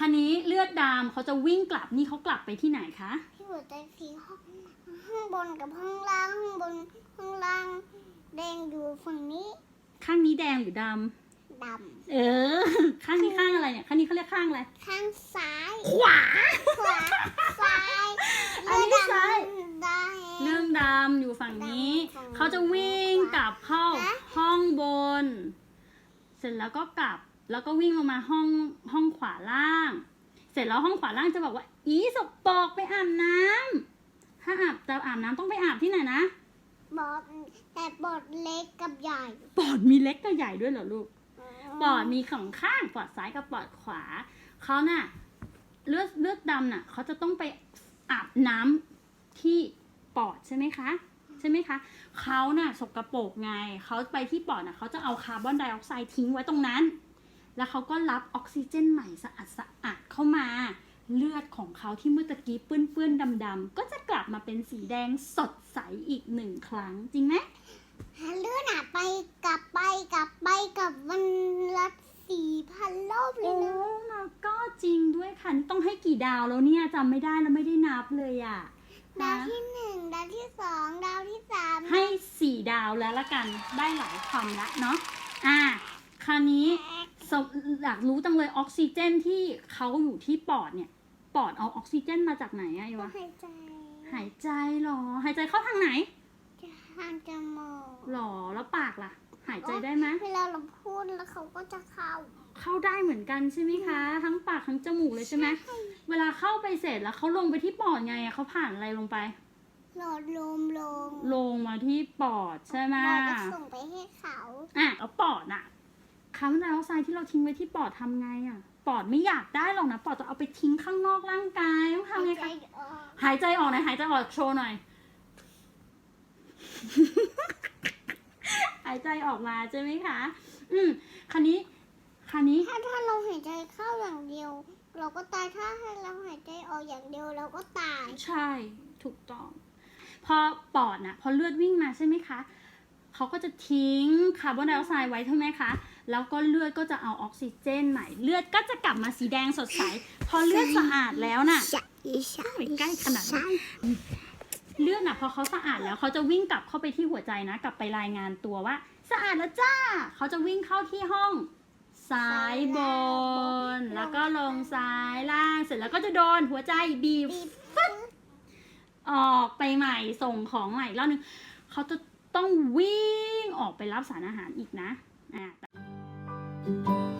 ดำเขาจะวิ่งกลับนี่เขากลับไปที่ไหนคะที่หัวใจสีห้องห้องบนกับห้องล่างห้องบนห้องล่าง แดงอยู่ฝั่งนี้ข้างนี้แดงหรือดดำเออ ข้างนี้ข้างอะไรเนี่ยข้างนี้เขาเรียกข้างอะไรำข้างซ้ายขวา ขวาซ้ายอันนี้ซ้าย ได้ เรื่องดำอยู่ฝั่งนี้ดำฝั่งนี้เขาจะวิ่งกลับเข้าฮะ ห้องบน เสร็จแล้วก็กลับ แล้วก็วิ่งลงมาห้องห้องขวาล่าง เสร็จแล้วห้องขวาล่างจะบอกว่า อีสกปรกไปอาบน้ำถ้าอาบจะอาบน้ำต้องไปอาบที่ไหนนะบอดแต่บอดเล็กกับใหญ่ปอดมีเล็กกับใหญ่ด้วยเหรอลูกปอดมีสองข้างปอดซ้ายกับปอดขวาเขาน่ะเลือดเลือดดำน่ะเขาจะต้องไปอาบน้ำที่ปอดใช่ไหมคะใช่ไหมคะเขาน่ะสกรปรกไงเขาไปที่ปอดน่ะเขาจะเอาคาร์บอนไดออกไซด์ทิ้งไว้ตรงนั้น แล้วเขาก็รับออกซิเจนใหม่สะอาดสะอาดเข้ามา เลือดของเขาที่เมื่อตะกี้เปื้อนๆดำๆก็จะกลับมาเป็นสีแดงสดใสอีกหนึ่งครั้งจริงไหมเลื่อนอะไปกลับไปกลับไปกลับวันละสี่พันรอบเลโอ้ยนะนะก็จริงด้วยค่ะนี่ต้องให้กี่ดาวแล้วเนี่ยจำไม่ได้แล้วไม่ได้นับเลยอะดาวนะที่หนึ่งดาวที่สองดาวที่สามให้สี่ดาวแล้วละกันได้หลายคำละเนาะอะคราวนี้สม อยากรู้จังเลยออกซิเจนที่เขาอยู่ที่ปอดเนี่ย ปอดเอาออกซิเจนมาจากไหนอะไอก็วะหายใจ หายใจเหรอ หายใจเข้าทางไหน ทางจมูกหรอ แล้วปากล่ะ หายใจได้ไหมเวลาเราพูดแล้วเขาก็จะเข้า เข้าได้เหมือนกันใช่ไหมคะ ทั้งปากทั้งจมูกเลยใช่ไหมเวลาเข้าไปเสร็จแล้วเขาลงไปที่ปอดไงอะเขาผ่านอะไรลงไปหลอดลมลง ลงมาที่ปอดใช่ไหมเราก็ส่งไปให้เขา อะแล้วปอดอะ คาร์บอนไดออกไซด์ที่เราทิ้งไว้ที่ปอดทำไงอะปอดไม่อยากได้หรอกนะปอดจะเอาไปทิ้งข้างนอกร่างกายต้องทำไงหายคะใจออกหายใจออกหน่อยหายใจออกโชว์หน่อย หายใจออกมาใช่ไหมคะ อืมคันนี้คันนี้ถ้าถ้าเราหายใจเข้าอย่างเดียว เราก็ตายถ้าให้เราหายใจออกอย่างเดียวเราก็ตาย ใช่ถูกต้อง พอปอดน่ะพอเลือดวิ่งมาใช่ไหมคะเขาก็จะทิ้งคาร์บอนไดออกไซด์ไว้ใช่ไหมคะ แล้วก็เลือดก็จะเอาออกซิเจนใหม่ เลือดก็จะกลับมาสีแดงสดใส พอเลือดสะอาดแล้วน่ะอีชาไม่ใกล้ขนาดนั้นเลือดน่ะพอเขาสะอาดแล้วเขาจะวิ่งกลับเข้าไปที่หัวใจนะ กลับไปรายงานตัวว่า สะอาดแล้วจ้า เขาจะวิ่งเข้าที่ห้องซ้ายบน แล้วก็ลงซ้ายล่างเสร็จแล้วก็จะโดนหัวใจบีบบีบออกไปใหม่ส่งของใหม่อีกรอบนึงเขาจะต้องวิ่งออกไปรับสารอาหารอีกนะอ่า Thank you.